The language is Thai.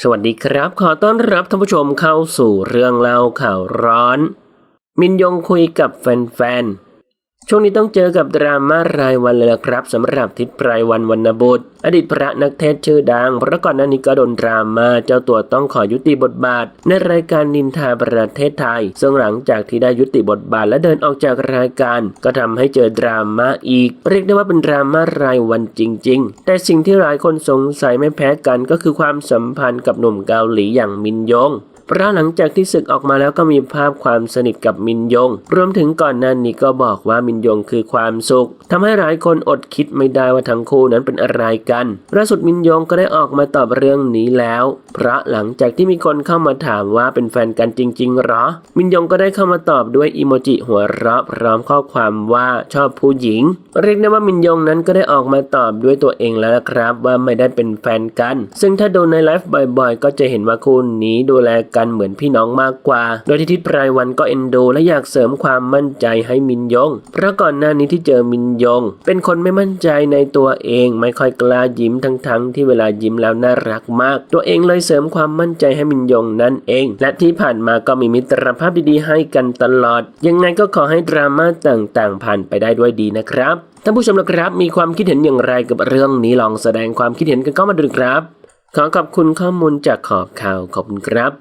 สวัสดีครับ ขอต้อนรับท่านผู้ชมเข้าสู่เรื่องเล่าข่าวร้อน มินยงคุยกับแฟนๆ ช่วงนี้ต้องเจอกับดราม่ารายวันเลยละครับสำหรับทิศไพรวันวรรณบุตร อดีตพระนักเทศชื่อดัง เพราะก่อนหน้านี้ก็โดนดราม่าเจ้าตัวต้องขอยุติบทบาท ในรายการนินทาประเทศไทย ซึ่งหลังจากที่ได้ยุติบทบาทและเดินออกจากรายการ ก็ทำให้เจอดราม่าอีก เรียกได้ว่าเป็นดราม่ารายวันจริง ๆ แต่สิ่งที่หลายคนสงสัยไม่แพ้กันก็คือความสัมพันธ์กับหนุ่มเกาหลีอย่างมินยง เพราะหลังจากที่ศึกออกมาแล้วก็มีภาพความสนิทกับมินยง รวมถึงก่อนหน้านี้ก็บอกว่ามินยงคือความสุขทำให้หลายคนอดคิดไม่ได้ว่าทั้งคู่นั้นเป็นอะไรกันล่าสุดมินยงก็ได้ออกมาตอบเรื่องนี้แล้ว เพราะหลังจากที่มีคนเข้ามาถามว่าเป็นแฟนกันจริงๆหรอ มินยงก็ได้เข้ามาตอบด้วยอีโมจิหัวเราะพร้อมข้อความว่าชอบผู้หญิง เรียกได้ว่ามินยงนั้นก็ได้ออกมาตอบด้วยตัวเองแล้วครับว่าไม่ได้เป็นแฟนกัน ซึ่งถ้าดูในไลฟ์บ่อยๆ ก็จะเห็นว่าคู่นี้ดูแลกันเหมือนพี่น้องมากกว่า โดยที่ทิศไพรวันก็เอ็นดูและอยากเสริมความมั่นใจให้มินยง เพราะก่อนหน้านี้ที่เจอมินยง เป็นคนไม่มั่นใจในตัวเอง ไม่ค่อยกล้ายิ้มทั้งๆที่เวลายิ้มแล้วน่ารักมาก ตัวเองเลยเสริมความมั่นใจให้มินยงนั่นเอง และที่ผ่านมาก็มีมิตรภาพดีๆให้กันตลอด ยังไงก็ขอให้ดราม่าต่างๆผ่านไปได้ด้วยดีนะครับท่านผู้ชมนะครับ มีความคิดเห็นอย่างไรกับเรื่องนี้ลองแสดงความคิดเห็นกันเข้ามาดูครับ ขอขอบคุณข้อมูลจากขอบข่าวขอบคุณครับ